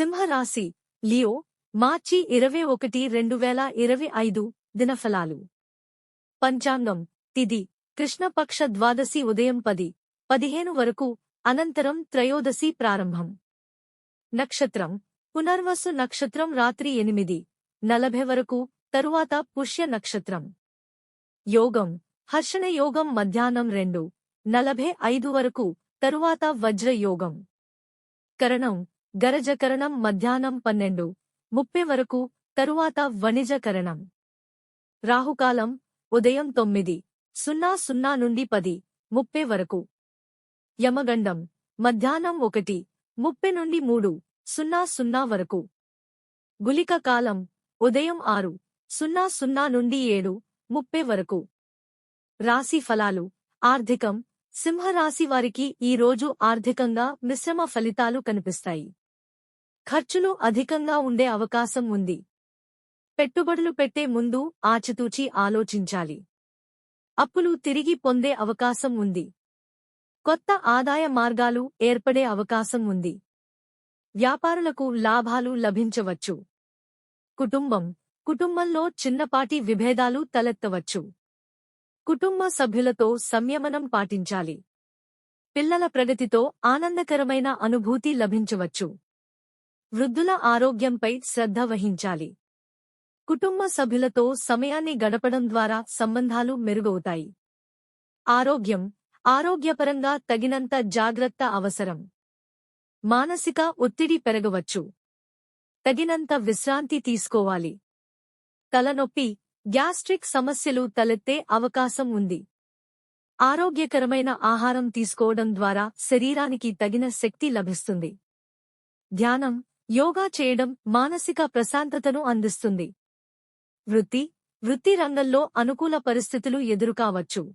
సింహరాశి లియో మార్చి ఇరవై ఒకటి రెండు వేల ఇరవై ఐదు దినఫలాలు. పంచాంగం తిది కృష్ణపక్ష ద్వాదశి ఉదయం పది పదిహేను వరకు అనంతరం త్రయోదశి ప్రారంభం. నక్షత్రం పునర్వసు నక్షత్రం రాత్రి ఎనిమిది నలభై వరకు తరువాత పుష్య నక్షత్రం. యోగం హర్షణ యోగం మధ్యాహ్నం రెండు నలభై ఐదు వరకు తరువాత వజ్రయోగం కరణం గరజకరణం మధ్యాహ్నం పన్నెండు. ముప్పై వరకు తరువాత వణిజకరణం. రాహుకాలం ఉదయం తొమ్మిది. సున్నా సున్నా నుండి పది. ముప్పై వరకు. యమగండం మధ్యాహ్నం ఒకటి. ముప్పై నుండి మూడు. సున్నా సున్నా వరకు. గులిక కాలం ఉదయం ఆరు. సున్నా సున్నా నుండి ఏడు. ముప్పై వరకు. రాశి ఫలాలు. ఆర్థికం. సింహరాశి వారికి ఈ రోజు ఆర్థికంగా మిశ్రమ ఫలితాలు కనిపిస్తాయి. ఖర్చులు అధికంగా ఉండే అవకాశం ఉంది. పెట్టుబడులు పెట్టే ముందు ఆచితూచి ఆలోచించాలి. అప్పులు తిరిగి పొందే అవకాశం ఉంది. కొత్త ఆదాయ మార్గాలు ఏర్పడే అవకాశం ఉంది. వ్యాపారులకు లాభాలు లభించవచ్చు. కుటుంబం కుటుంబంలో చిన్నపాటి విభేదాలు తలెత్తవచ్చు. కుటుంబ సభ్యులతో సంయమనం పాటించాలి. పిల్లల ప్రగతితో ఆనందకరమైన అనుభూతి లభించవచ్చు. వృద్ధుల ఆరోగ్యంపై శ్రద్ధ వహించాలి. కుటుంబ సభ్యులతో సమయాన్ని గడపడం ద్వారా సంబంధాలు మెరుగవుతాయి. ఆరోగ్యం ఆరోగ్యపరంగా తగినంత జాగ్రత్త అవసరం. మానసిక ఒత్తిడి పెరగవచ్చు. తగినంత విశ్రాంతి తీసుకోవాలి. తలనొప్పి గ్యాస్ట్రిక్ సమస్యలు తలెత్తే అవకాశం ఉంది. ఆరోగ్యకరమైన ఆహారం తీసుకోవడం ద్వారా శరీరానికి తగిన శక్తి లభిస్తుంది. ధ్యానం యోగా చేయడం మానసిక ప్రశాంతతను అందిస్తుంది. వృత్తి వృత్తి రంగంలో అనుకూల పరిస్థితులు ఎదురుకావచ్చు.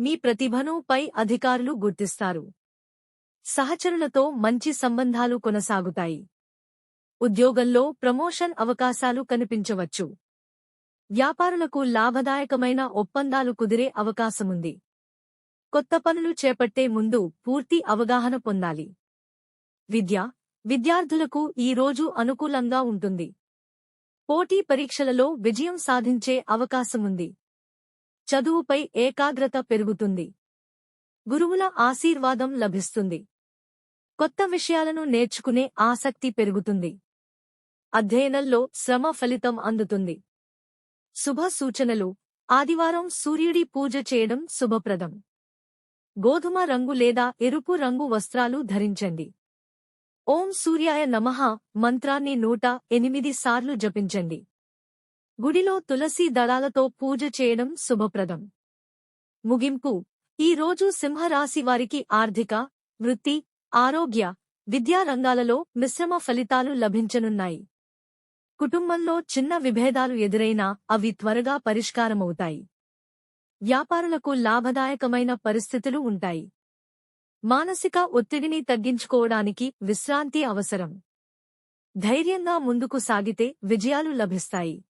మీ ప్రతిభను పై అధికారులు గుర్తిస్తారు. సహచరులతో మంచి సంబంధాలు కొనసాగుతాయి. ఉద్యోగంలో ప్రమోషన్ అవకాశాలు కనిపించవచ్చు. వ్యాపారులకు లాభదాయకమైన ఒప్పందాలు కుదిరే అవకాశముంది. కొత్త పనులు చేపట్టే ముందు పూర్తి అవగాహన పొందాలి. విద్య విద్యార్థులకు ఈ రోజు అనుకూలంగా ఉంటుంది. పోటీ పరీక్షలలో విజయం సాధించే అవకాశముంది. చదువుపై ఏకాగ్రత పెరుగుతుంది. గురువుల ఆశీర్వాదం లభిస్తుంది. కొత్త విషయాలను నేర్చుకునే ఆసక్తి పెరుగుతుంది. అధ్యయనంలో శ్రమ ఫలితం అందుతుంది. శుభ సూచనలు. ఆదివారం సూర్యుడి పూజ చేయడం శుభప్రదం. గోధుమ రంగు లేదా ఎరుపు రంగు వస్త్రాలు ధరించండి. ఓం సూర్యాయ నమః మంత్రాన్ని నూట ఎనిమిది సార్లు జపించండి. గుడిలో తులసి దళాలతో పూజ చేయడం శుభప్రదం. ముగింపు. ఈ రోజు సింహరాశి వారికి ఆర్థిక వృత్తి ఆరోగ్య విద్యా రంగాలలో మిశ్రమ ఫలితాలు లభించనున్నాయి. కుటుంబంలో చిన్న విభేదాలు ఎదురైనా అవి త్వరగా పరిష్కారమవుతాయి. వ్యాపారులకు లాభదాయకమైన పరిస్థితులు ఉంటాయి. మానసిక ఒత్తిడిని తగ్గించుకోవడానికి విశ్రాంతి అవసరం. ధైర్యంగా ముందుకు సాగితే విజయాలు లభిస్తాయి.